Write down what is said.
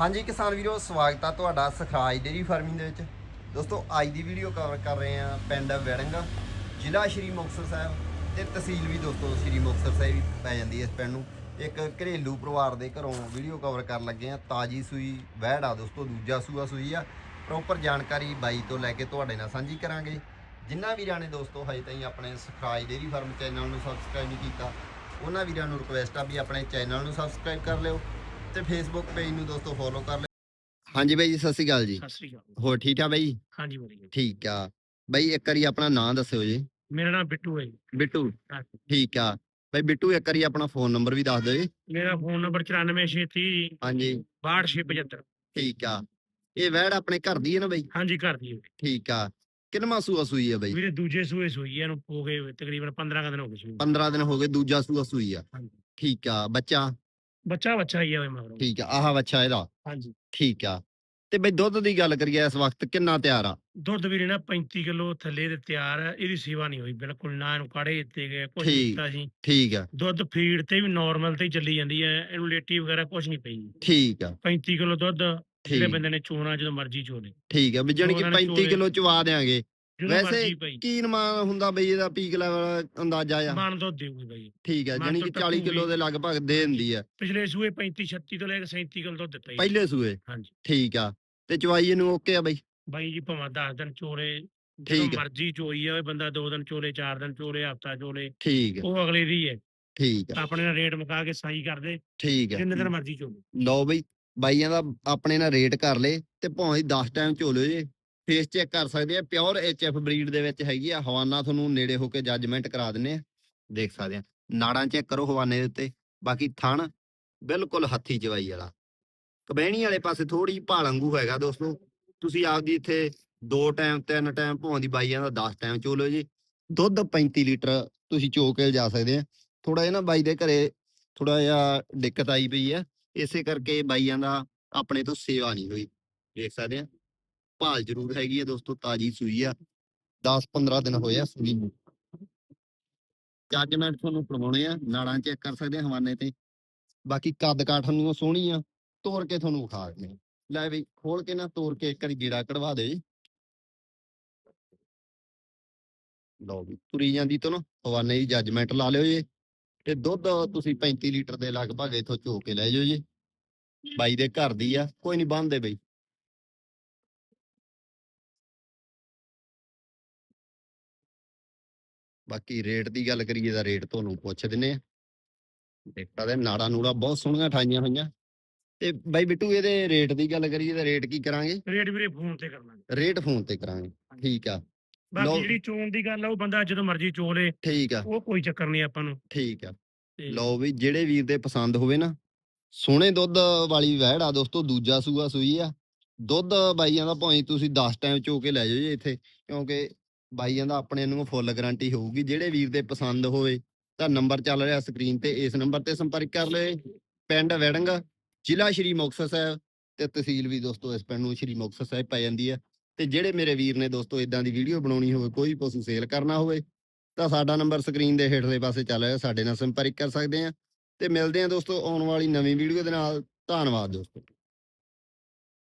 ਹਾਂਜੀ ਕਿਸਾਨ ਵੀਰੋ, ਸਵਾਗਤ ਆ ਤੁਹਾਡਾ ਸਖਰਾਜ ਡੇਰੀ ਫਾਰਮਿੰਗ ਦੇ ਵਿੱਚ। ਦੋਸਤੋ, ਅੱਜ ਦੀ ਵੀਡੀਓ ਕਵਰ ਕਰ ਰਹੇ ਆ ਪਿੰਡ ਵੜੰਗ, ਜ਼ਿਲ੍ਹਾ ਸ਼੍ਰੀ ਮੁਕਤਸਰ ਸਾਹਿਬ ਤੇ ਤਹਿਸੀਲ ਵੀ ਦੋਸਤੋ ਸ਼੍ਰੀ ਮੁਕਤਸਰ ਸਾਹਿਬ ਹੀ ਪੈ ਜਾਂਦੀ ਹੈ ਇਸ ਪਿੰਡ ਨੂੰ। ਇੱਕ ਘਰੇਲੂ ਪਰਿਵਾਰ ਦੇ ਘਰੋਂ ਵੀਡੀਓ ਕਵਰ ਕਰਨ ਲੱਗੇ ਆ ਤਾਜੀ ਸੂਈ ਵਹਿੜ ਆ ਦੋਸਤੋ, ਦੂਜਾ ਸੂਆ ਸੂਈ ਆ। ਪ੍ਰੋਪਰ ਜਾਣਕਾਰੀ ਬਾਈ ਤੋਂ ਲੈ ਕੇ ਤੁਹਾਡੇ ਨਾਲ ਸਾਂਝੀ ਕਰਾਂਗੇ। ਜਿਨ੍ਹਾਂ ਵੀਰਾਂ ਨੇ ਦੋਸਤੋ ਹਜੇ ਤਾਈਂ ਆਪਣੇ ਸਖਰਾਜ ਡੇਰੀ ਫਾਰਮ ਚੈਨਲ ਨੂੰ ਸਬਸਕ੍ਰਾਈਬ ਨਹੀਂ ਕੀਤਾ, ਉਹਨਾਂ ਵੀਰਾਂ ਨੂੰ ਰਿਕੁਐਸਟ ਆ ਵੀ ਆਪਣੇ ਚੈਨਲ ਨੂੰ ਸਬਸਕ੍ਰਾਈਬ ਕਰ ਲਿਓ। ਤੇ ਫੇਸਬੁੱਕ ਪੇਜ ਨੂੰ ਦੋਸਤੋ ਫੋਲੋ ਕਰ ਲਿਓ। ਹਾਂਜੀ ਬਾਈ ਜੀ ਸਤਿ ਸ਼੍ਰੀ ਅਕਾਲ ਜੀ। ਸਤਿ ਸ੍ਰੀ ਅਕਾਲ। ਹੋਰ ਠੀਕ ਆ ਬਾਈ? ਹਾਂਜੀ ਵਧੀਆ। ਠੀਕ ਆ। ਬਾਈ ਇੱਕ ਵਾਰੀ ਆਪਣਾ ਨਾਂ ਦੱਸਿਓ ਜੀ। ਮੇਰਾ ਨਾਮ ਬਿੱਟੂ ਹੈ ਜੀ। ਬਿੱਟੂ। ਹਾਂਜੀ। ਠੀਕ ਆ। ਬਾਈ ਬਿੱਟੂ ਇੱਕ ਵਾਰੀ ਆਪਣਾ ਫੋਨ ਨੰਬਰ ਵੀ ਦੱਸ ਦਿਓ ਜੀ। ਮੇਰਾ ਫੋਨ ਨੰਬਰ 94630 ਹਾਂਜੀ। 6275 ਠੀਕ ਆ। ਇਹ ਵੈੜ ਆਪਣੇ ਘਰ ਦੀ ਹੈ ਨਾ ਬਾਈ? ਹਾਂਜੀ ਘਰ ਦੀ ਹੈ। ਠੀਕ ਆ। ਕਿੰਨਵਾਂ ਸੂਆ ਸੂਈ ਆ ਬਾਈ? ਵੀਰੇ ਦੂਜੇ ਸੂਏ ਸੂਈ ਹੈ, ਇਹਨੂੰ ਹੋ ਗਏ ਤਕਰੀਬਨ 15 ਕੁ ਦਿਨ ਹੋ ਗਏ ਸੂਈ 15 ਦਿਨ ਹੋ ਗਏ ਦੂਜਾ ਸੂਆ ਸੂਈ ਆ। ਹਾਂਜੀ। ਠੀਕ ਆ। ਬੱਚਾ? ਬੱਚਾ ਬੱਚਾ ਹੀ ਆ ਵੇ ਮਗਰੋਂ। ਠੀਕ ਆ ਆਹ ਬੱਚਾ ਇਹਦਾ। ਹਾਂਜੀ। ਠੀਕ ਆ। ਤੇ ਬਈ ਦੁੱਧ ਦੀ ਗੱਲ ਕਰੀਏ ਇਸ ਵਕਤ ਕਿੰਨਾ ਤਿਆਰ ਆ? ਦੁੱਧ ਵੀਰੇ ਨਾ 35 ਕਿਲੋ ਥੱਲੇ ਦੇ ਤਿਆਰ ਹੈ ਇਹਦੀ ਸੇਵਾ ਨਹੀਂ ਹੋਈ ਬਿਲਕੁਲ ਨਾ ਇਹਨੂੰ ਕਾੜੇ ਦਿੱਤੇ ਗਏ ਕੁਝ ਠੀਕ। ਦਿੱਤਾ ਸੀ। ਠੀਕ ਆ। ਦੁੱਧ ਫੀਡ ਤੇ ਵੀ ਨਾਰਮਲ ਤੇ ਹੀ ਚੱਲੀ ਜਾਂਦੀ ਹੈ ਇਹਨੂੰ ਲੇਟੀ ਵਗੈਰਾ ਕੁਝ ਨਹੀਂ ਪਈ। ਠੀਕ ਆ। 35 ਕਿਲੋ ਦੁੱਧ ਜਿਹੜੇ ਠੀਕ। ਬੰਦੇ ਨੇ ਚੋਣਾ ਜਦੋਂ ਮਰਜ਼ੀ ਚੋਲੇ ਠੀਕ ਆ ਵੀ ਜਾਣੀ ਕਿ ਉਹਨਾਂ ਨੇ 35 ਚੋਲੇ- ਕਿਲੋ ਚਵਾ ਦੇਾਂਗੇ ਜਦੋਂ ਵੈਸੇ ਮਰਜ਼ੀ ਪਈ ਕੀ ਨਮਾਨ ਹੁੰਦਾ ਬਈ ਇਹਦਾ ਪੀਕ ਲੈਵਲ ਅੰਦਾਜ਼ਾ ਆ? ਮਨ ਦੁੱਧ ਦੇਊਗੀ ਬਾਈ। ਠੀਕ ਆ ਮਨ ਤੋਂ ਕਿ 40 ਕਿਲੋ। ਦੇ ਲਗਭਗ ਦੇ ਦਿੰਦੀ ਆ। ਪਿਛਲੇ ਸੂਏ 35 36 ਤੋਂ ਲੈ ਕੇ 37 ਕਿਲੋ ਦੁੱਧ ਦਿੱਤਾ ਜੀ। ਪਹਿਲੇ ਸੂਏ? ਹਾਂਜੀ। ਠੀਕ ਆ ਤੇ ਚਵਾਈ ਇਹਨੂੰ ਓਕੇ ਆ ਬਈ? ਬਾਈ ਜੀ ਭਾਵੇਂ 10 ਦਿਨ ਠੀਕ ਜਦੋਂ ਹੈ। ਮਰਜ਼ੀ ਚੋਈ ਆ ਬੰਦਾ 2 ਦਿਨ ਚੋਲੇ 4 ਦਿਨ ਚੋਲੇ ਹਫਤਾ ਚੋਲੇ ਠੀਕ ਆ। ਉਹ ਅਗਲੇ ਦੀ ਹੈ ਠੀਕ ਆ। ਆਪਣੇ ਨਾਲ ਰੇਟ ਮੁਕਾ ਕੇ ਸਾਈ ਕਰਦੇ ਠੀਕ ਜਿੰਨੇ ਦਿਨ ਆ ਮਰਜ਼ੀ ਚੋਲੇ ਲਓ ਬਈ ਬਾਈਆਂ ਦਾ ਆਪਣੇ ਨਾਲ ਰੇਟ ਕਰ ਲੇ ਤੇ ਭਾਵੇਂ 10 ਟਾਈਮ ਝੋਲੋ ਜੇ। ਫੇਸ ਚੈੱਕ ਕਰ ਸਕਦੇ ਆ ਪਿਓਰ ਐਚਐਫ ਬਰੀਡ ਦੇ ਵਿੱਚ ਹੈਗੀ ਆ। ਹਵਾਨਾ ਤੁਹਾਨੂੰ ਨੇੜੇ ਹੋ ਕੇ ਜੱਜਮੈਂਟ ਕਰਾ ਦਿੰਨੇ ਆ ਦੇਖ ਸਕਦੇ ਆ ਨਾੜਾਂ ਚੈੱਕ ਕਰੋ ਹਵਾਨੇ ਦੇ ਉੱਤੇ। ਬਾਕੀ ਥਣ ਬਿਲਕੁਲ ਹੱਥੀ ਚਵਾਈ ਵਾਲਾ। ਕਬੈਣੀ ਵਾਲੇ ਪਾਸੇ ਥੋੜੀ ਭਾਲੰਗੂ ਹੈਗਾ ਦੋਸਤੋ। ਤੁਸੀਂ ਆਪਦੀ ਇੱਥੇ ਦੋ ਟਾਈਮ, ਤਿੰਨ ਟਾਈਮ ਭਾਵੇਂ ਦੀ ਬਾਈਆਂ ਦਾ 10 ਟਾਈਮ ਚੋ ਲਓ ਜੀ। ਦੁੱਧ 35 ਲੀਟਰ ਤੁਸੀਂ ਚੋ ਕੇ ਲਿਜਾ ਸਕਦੇ ਆ ਥੋੜਾ ਜਿਹਾ ਨਾ ਬਾਈ ਦੇ ਘਰੇ ਥੋੜਾ ਜਿਹਾ ਦਿੱਕਤ ਆਈ ਪਈ ਆ ਇਸੇ ਕਰਕੇ ਬਾਈਆਂ ਦਾ ਆਪਣੇ ਤੋਂ ਸੇਵਾ ਨਹੀਂ ਹੋਈ। ਦੇਖ ਸਕਦੇ ਆ ਭਾਲ ਜ਼ਰੂਰ ਹੈਗੀ ਆ ਦੋਸਤੋ, ਤਾਜੀ ਸੂਈ ਆ। 10 15 ਦਿਨ ਹੋਏ ਆ ਸੂਈ ਨੂੰ। ਜੱਜਮੈਂਟ ਤੁਹਾਨੂੰ ਕਰਵਾਉਣੇ ਆ, ਨਾੜਾਂ ਚੈੱਕ ਕਰ ਸਕਦੇ ਆ ਹਵਾਨੇ ਤੇ। ਬਾਕੀ ਕੱਦ ਕਾਠ ਨੂੰ ਸੋਹਣੀ ਆ ਤੋੜ ਕੇ ਤੁਹਾਨੂੰ ਵਿਖਾ ਦਿੰਦੇ ਲੈ ਵੀ, ਖੋਲ ਕੇ ਨਾ ਤੋੜ ਕੇ ਇੱਕ ਵਾਰੀ ਗੀੜਾ ਕਢਵਾ ਦੇ। ਜੀ ਲਓ ਵੀ, ਤੁਰੀ ਜਾਂਦੀ ਤੋਂ ਨਾ, ਹਵਾਨੇ ਦੀ ਜੱਜਮੈਂਟ ਲਾ ਲਿਓ ਜੀ। ਤੇ ਦੁੱਧ ਤੁਸੀਂ 35 ਲੀਟਰ ਦੇ ਲਗਭਗ ਇਥੋਂ ਚੋ ਕੇ ਲੈ ਜਾਓ ਜੀ। ਬਾਈ ਦੇ ਘਰ ਦੀ ਆ, ਕੋਈ ਨਹੀਂ ਬੰਨਦੇ ਬਈ। ਬਾਕੀ ਰੇਟ ਦੀ ਗੱਲ ਕਰੀਏ ਤਾਂ ਰੇਟ ਤੁਹਾਨੂੰ ਪੁੱਛ ਦਿੰਨੇ ਆ। ਦੇਖਦਾ ਤੇ ਨਾੜਾ ਨੂੜਾ ਬਹੁਤ ਸੋਹਣੀਆਂ ਠਾਈਆਂ ਹੋਈਆਂ। ਤੇ ਬਾਈ ਬਿੱਟੂ ਇਹਦੇ ਰੇਟ ਦੀ ਗੱਲ ਕਰੀਏ ਤਾਂ ਰੇਟ ਕੀ ਕਰਾਂਗੇ? ਰੇਟ ਵੀਰੇ ਫੋਨ ਤੇ ਕਰਨਾ ਰੇਟ ਫੋਨ ਤੇ ਕਰਾਂਗੇ ਠੀਕ ਆ। ਬਾਕੀ। ਜਿਹੜੀ ਚੋਣ ਦੀ ਗੱਲ ਆ ਉਹ ਬੰਦਾ ਜਦੋਂ ਮਰਜ਼ੀ ਚੋਲੇ ਠੀਕ ਆ। ਉਹ ਕੋਈ ਚੱਕਰ ਨਹੀਂ ਆਪਾਂ ਨੂੰ। ਠੀਕ ਆ। ਲਓ ਵੀ ਜਿਹੜੇ ਵੀਰ ਦੇ ਪਸੰਦ ਹੋਵੇ ਨਾ ਸੋਹਣੇ ਦੁੱਧ ਵਾਲੀ ਵਹਿੜ ਆ ਦੋਸਤੋ ਦੂਜਾ ਸੂਆ ਸੂਈ ਆ। ਦੁੱਧ ਬਾਈਆਂ ਦਾ ਭਾਵੇਂ ਤੁਸੀਂ 10 ਟਾਈਮ ਚੋ ਕੇ ਲੈ ਜਾਓ ਜੀ ਇੱਥੇ ਕਿਉਂਕਿ ਬਾਈਆਂ ਦਾ ਆਪਣੇ ਨੂੰ ਫੁੱਲ ਗਾਰੰਟੀ ਹੋਊਗੀ, ਜਿਹੜੇ ਵੀਰ ਦੇ ਪਸੰਦ ਹੋਵੇ, ਤਾਂ ਨੰਬਰ ਚੱਲ ਰਿਹਾ ਸਕਰੀਨ ਤੇ, ਇਸ ਨੰਬਰ ਤੇ ਸੰਪਰਕ ਕਰ ਲਏ। ਪਿੰਡ ਵੜੰਗ, ਜ਼ਿਲ੍ਹਾ ਸ਼੍ਰੀ ਮੁਕਤਸਰ ਸਾਹਿਬ ਤੇ ਤਹਿਸੀਲ ਵੀ ਦੋਸਤੋ ਇਸ ਪਿੰਡ ਨੂੰ ਸ਼੍ਰੀ ਮੁਕਤਸਰ ਸਾਹਿਬ ਪੈ ਜਾਂਦੀ ਹੈ। ਤੇ ਜਿਹੜੇ ਮੇਰੇ ਵੀਰ ਨੇ ਦੋਸਤੋ ਇਦਾਂ ਦੀ ਵੀਡੀਓ ਬਣਾਉਣੀ ਹੋਵੇ, ਕੋਈ ਪਸ਼ੂ ਸੇਲ ਕਰਨਾ ਹੋਵੇ, ਤਾਂ ਸਾਡਾ ਨੰਬਰ ਸਕਰੀਨ ਦੇ ਹੇਠਲੇ ਪਾਸੇ ਚੱਲ ਰਿਹਾ, ਸਾਡੇ ਨਾਲ ਸੰਪਰਕ ਕਰ ਸਕਦੇ ਆ ਤੇ ਮਿਲਦੇ ਆ ਦੋਸਤੋ ਆਉਣ ਵਾਲੀ ਨਵੀਂ ਵੀਡੀਓ ਦੇ ਨਾਲ। ਧੰਨਵਾਦ ਦੋਸਤੋ।